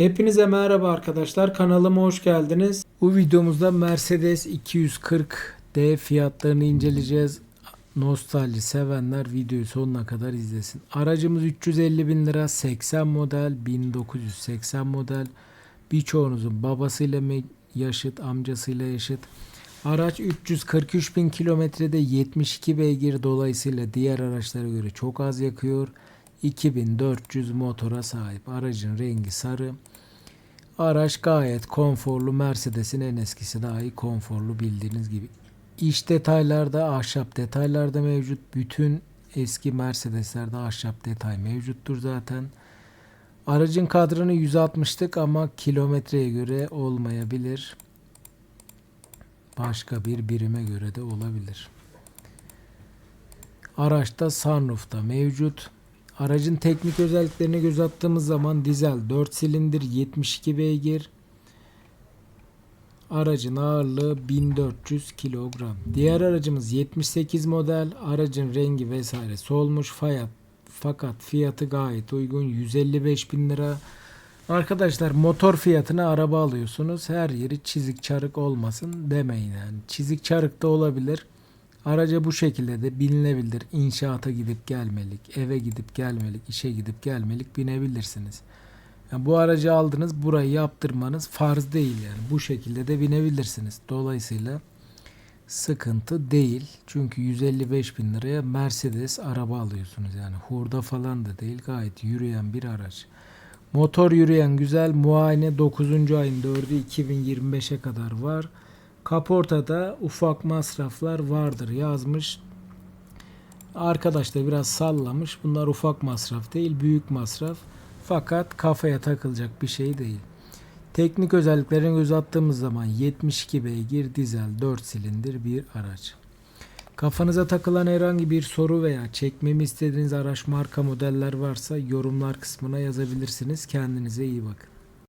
Hepinize merhaba arkadaşlar. Kanalıma hoş geldiniz. Bu videomuzda Mercedes 240D fiyatlarını inceleyeceğiz. Nostalji sevenler videoyu sonuna kadar izlesin. Aracımız 350 bin lira 80 model 1980 model. Birçoğunuzun babasıyla mı yaşıt amcasıyla yaşıt. Araç 343 bin kilometrede 72 beygir dolayısıyla diğer araçlara göre çok az yakıyor. 2400 motora sahip. Aracın rengi sarı. Araç gayet konforlu. Mercedes'in en eskisi dahi konforlu bildiğiniz gibi. İç detaylarda ahşap detaylarda mevcut. Bütün eski Mercedes'lerde ahşap detay mevcuttur zaten. Aracın kadranı 160'lık ama kilometreye göre olmayabilir. Başka bir birime göre de olabilir. Araçta sunroof da mevcut. Aracın teknik özelliklerine göz attığımız zaman dizel 4 silindir 72 beygir. Aracın ağırlığı 1400 kilogram. Diğer aracımız 78 model. Aracın rengi vesaire solmuş. Fiyat, fakat fiyatı gayet uygun. 155 bin lira. Arkadaşlar motor fiyatına araba alıyorsunuz. Her yeri çizik çarık olmasın demeyin yani. Çizik çarık da olabilir. Araca bu şekilde de binilebilir. İnşaata gidip gelmelik, eve gidip gelmelik, işe gidip gelmelik binebilirsiniz. Yani bu aracı aldınız, burayı yaptırmanız farz değil yani. Bu şekilde de binebilirsiniz. Dolayısıyla sıkıntı değil. Çünkü 155 bin liraya Mercedes araba alıyorsunuz yani. Hurda falan da değil. Gayet yürüyen bir araç. Motor yürüyen güzel. Muayene 9. ayın 4'ü 2025'e kadar var. Kaportada ufak masraflar vardır yazmış. Arkadaş da biraz sallamış. Bunlar ufak masraf değil, büyük masraf. Fakat kafaya takılacak bir şey değil. Teknik özelliklerine göz attığımız zaman 72 beygir dizel 4 silindir bir araç. Kafanıza takılan herhangi bir soru veya çekmemi istediğiniz araç marka modeller varsa yorumlar kısmına yazabilirsiniz. Kendinize iyi bakın.